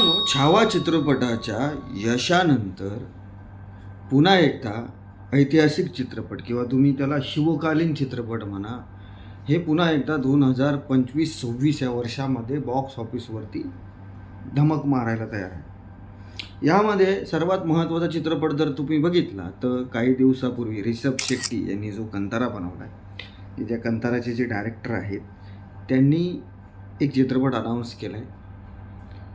मित्रांनो छावा चित्रपटाच्या यशानंतर पुन्हा एकदा ऐतिहासिक चित्रपट किंवा तुम्ही त्याला शिवकालीन चित्रपट म्हणा हे पुन्हा एकदा दोन हजार पंचवीस सव्वीस या वर्षामध्ये बॉक्स ऑफिसवरती धमक मारायला तयार आहे. यामध्ये सर्वात महत्त्वाचा चित्रपट जर तुम्ही बघितला तर काही दिवसापूर्वी रिषभ शेट्टी यांनी जो कंतारा बनवला आहे त्या कंताराचे जे डायरेक्टर आहेत त्यांनी एक चित्रपट अनाऊन्स केला आहे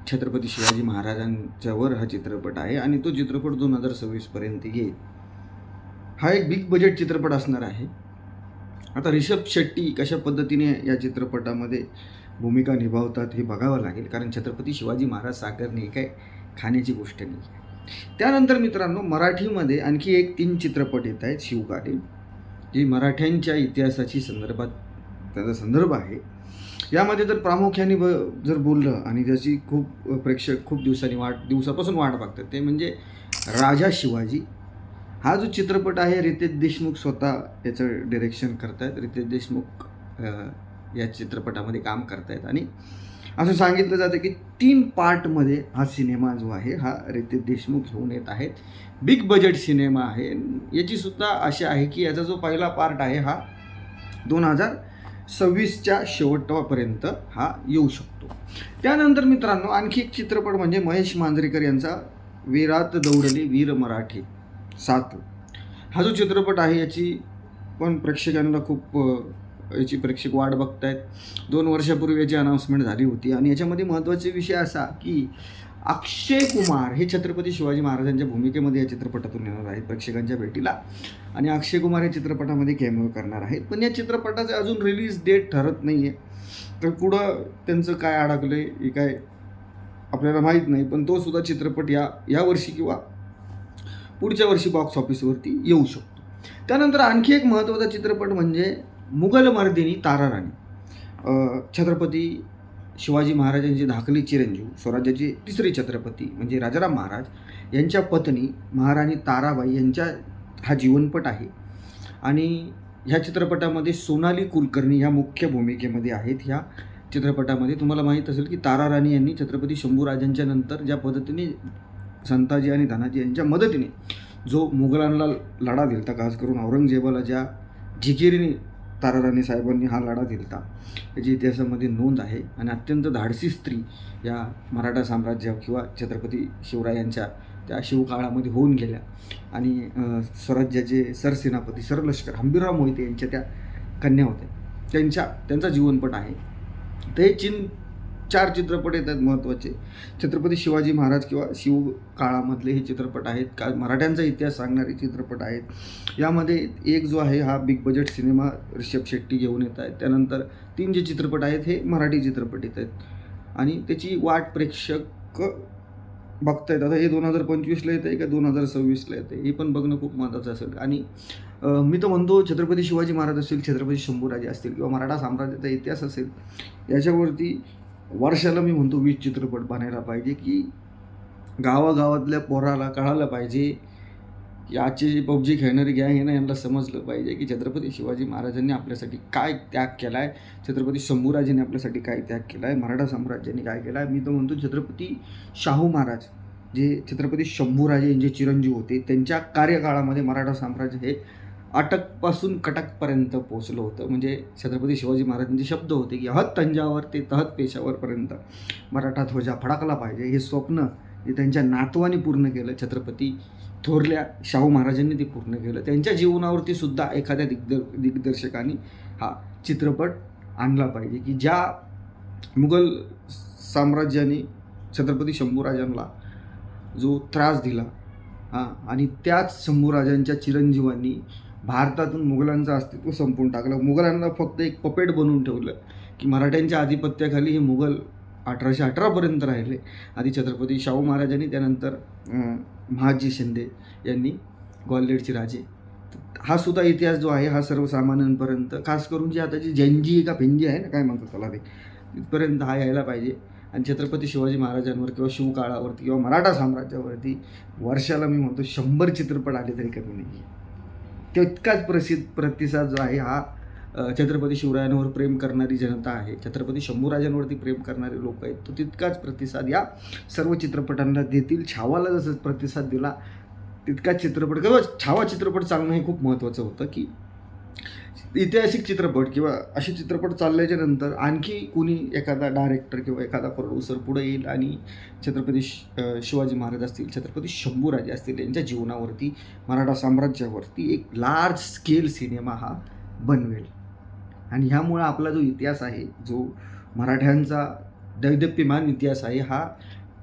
छत्रपती शिवाजी महाराजांच्यावर हा चित्रपट आहे आणि तो चित्रपट दोन हजार सव्वीसपर्यंत येईल. हा एक बिग बजेट चित्रपट असणार आहे. आता रिषभ शेट्टी कशा पद्धतीने या चित्रपटामध्ये भूमिका निभावतात हे बघावं लागेल कारण छत्रपती शिवाजी महाराज साकारणे काय खाण्याची गोष्ट नाही. आहे त्यानंतर मित्रांनो मराठीमध्ये आणखी एक तीन चित्रपट येत आहेत शिवकालीन जे मराठ्यांच्या इतिहासाची संदर्भात त्याचा संदर्भ आहे. यामध्ये जर प्रामुख्याने ब जर बोललं आणि ज्याची खूप प्रेक्षक खूप दिवसांनी वाट दिवसापासून वाट बघतात ते म्हणजे राजा शिवाजी. हा जो चित्रपट आहे रितेश देशमुख स्वतः याचं डिरेक्शन करतायत. रितेश देशमुख या चित्रपटामध्ये काम करतायत. आणि असं सांगितलं जातं की तीन पार्टमध्ये हा सिनेमा जो आहे हा रितेश देशमुख घेऊन येत आहेत. बिग बजेट सिनेमा आहे. याची सुद्धा अशी आहे की याचा जो पहिला पार्ट आहे हा दोन हजार सव्वीसच्या शेवटापर्यंत हा येऊ शकतो. त्यानंतर मित्रांनो आणखी एक चित्रपट म्हणजे महेश मांजरेकर यांचा वीरात दौडली वीर मराठी सात. हा जो चित्रपट आहे याची पण प्रेक्षकांना खूप याची प्रेक्षक वाट बघतायत. दोन वर्षापूर्वी याची अनाऊन्समेंट झाली होती. आणि याच्यामध्ये महत्त्वाचा विषय असा की अक्षय कुमार हे छत्रपती शिवाजी महाराजांच्या भूमिकेमध्ये या चित्रपटातून येणार आहेत प्रेक्षकांच्या भेटीला. आणि अक्षय कुमार या चित्रपटामध्ये कॅमेओ करणार आहेत. पण या चित्रपटाचे अजून रिलीज डेट ठरत नाही आहे तर पुढं त्यांचं काय अडकलं हे काय आपल्याला माहीत नाही. पण तो सुद्धा चित्रपट या या वर्षी किंवा पुढच्या वर्षी बॉक्स ऑफिसवरती येऊ शकतो. त्यानंतर आणखी एक महत्त्वाचा चित्रपट म्हणजे मुघल मर्दिनी तारा राणी छत्रपती शिवाजी महाराजांचे धाकली चिरंजीव स्वराज्याचे तिसरे छत्रपती म्हणजे राजाराम महाराज यांच्या पत्नी महाराणी ताराबाई यांच्या हा जीवनपट आहे. आणि ह्या चित्रपटामध्ये सोनाली कुलकर्णी ह्या मुख्य भूमिकेमध्ये आहेत. ह्या चित्रपटामध्ये तुम्हाला माहीत असेल की तारा राणी यांनी छत्रपती शंभूराजांच्या नंतर ज्या पद्धतीने संताजी आणि धनाजी यांच्या मदतीने जो मुघलांना लढा दिलता खास करून औरंगजेबाला ज्या जिकिरीने ताराराणी साहेबांनी हा लढा दिलता. याची इतिहासामध्ये नोंद आहे आणि अत्यंत धाडसी स्त्री या मराठा साम्राज्य किंवा छत्रपती शिवरायांच्या त्या शिवकाळामध्ये होऊन गेल्या. आणि स्वराज्याचे सरसेनापती सरलष्कर हंबीरराव मोहिते यांच्या त्या कन्या होत्या. त्यांच्या त्यांचा जीवनपट आहे. ते चीन चार चित्रपट येतात महत्त्वाचे छत्रपती शिवाजी महाराज किंवा शिव काळामधले हे चित्रपट आहेत. का मराठ्यांचा इतिहास सांगणारे चित्रपट आहेत. यामध्ये एक जो आहे हा big budget cinema Rishabh Shetty घेऊन येत आहेत. त्यानंतर तीन जे चित्रपट आहेत हे मराठी चित्रपट येत आहेत. आणि त्याची वाट प्रेक्षक बघतायत आता हे दोन हजार पंचवीसला येतं आहे का दोन हजार सव्वीसला येतं आहे हे पण बघणं खूप महत्त्वाचं असेल. आणि मी तर म्हणतो छत्रपती शिवाजी महाराज असतील छत्रपती शंभूराजे असतील किंवा मराठा साम्राज्याचा इतिहास असेल याच्यावरती वर्षाला मी म्हणतो वीस चित्रपट बनायला पाहिजे की गावागावातल्या पोराला कळायला पाहिजे की आजची जे पबजी खेळणारी गॅंग आहे ना यांना समजलं पाहिजे की छत्रपती शिवाजी महाराजांनी आपल्यासाठी काय त्याग केला आहे छत्रपती शंभूराजांनी आपल्यासाठी काय त्याग केला आहे मराठा साम्राज्याने काय केला आहे मी तर म्हणतो छत्रपती शाहू महाराज जे छत्रपती शंभूराजे यांचे चिरंजीव होते त्यांच्या कार्यकाळामध्ये मराठा साम्राज्य हे अटकपासून कटकपर्यंत पोचलं होतं. म्हणजे छत्रपती शिवाजी महाराजांचे शब्द होते की अहत तंजावर ते तहत पेशावरपर्यंत मराठा ध्वजा फडकला पाहिजे हे स्वप्न हे त्यांच्या नातवाने पूर्ण केलं छत्रपती थोरल्या शाहू महाराजांनी ते पूर्ण केलं. त्यांच्या जीवनावरती सुद्धा एखाद्या दिग्दर दिग्दर्शकाने हा चित्रपट आणला पाहिजे की ज्या मुघल साम्राज्याने छत्रपती शंभूराजांना जो त्रास दिला हां आणि त्याच शंभूराजांच्या चिरंजीवांनी भारतातून मुघलांचं अस्तित्व संपवून टाकलं. मुघलांना फक्त एक पपेट बनवून ठेवलं की मराठ्यांच्या आधिपत्याखाली हे मुघल अठराशे अठरापर्यंत राहिले. आधी छत्रपती शाहू महाराजांनी त्यानंतर महाजी शिंदे यांनी ग्वाल्हेरचे राजे. हा सुद्धा इतिहास जो आहे हा सर्वसामान्यांपर्यंत खास करून जी आता जी जंजी का भिंजी आहे ना काय म्हणतात त्याला ते तिथपर्यंत हा यायला पाहिजे. आणि छत्रपती शिवाजी महाराजांवर किंवा शिवकाळावरती किंवा मराठा साम्राज्यावरती वर्षाला मी म्हणतो शंभर चित्रपट आले तरी कमी नाही तितकाच प्रसिद्ध प्रतिसाद जो आहे हा छत्रपती शिवरायांवर प्रेम करणारी जनता आहे. छत्रपती शंभूराजांवरती प्रेम करणारे लोक आहेत. तो तितकाच प्रतिसाद या सर्व चित्रपटांना देतील. छावाला जसं प्रतिसाद दिला तितकाच चित्रपट किंवा छावा चित्रपट चालणं हे खूप महत्त्वाचं होतं की ऐतिहासिक चित्रपट किंवा असे चित्रपट चालल्याच्या नंतर आणखी कुणी एखादा डायरेक्टर किंवा एखादा प्रोड्युसर पुढे येईल आणि छत्रपती श- शिवाजी महाराज असतील छत्रपती शंभूराजे असतील यांच्या जीवनावरती मराठा साम्राज्यावरती एक लार्ज स्केल सिनेमा हा बनवेल. आणि ह्यामुळं आपला जो इतिहास आहे जो मराठ्यांचा दैदप्यमान इतिहास आहे हा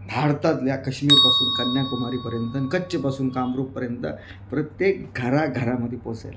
भारतातल्या काश्मीरपासून कन्याकुमारीपर्यंत कच्छपासून कामरूपपर्यंत प्रत्येक घराघरामध्ये पोचेल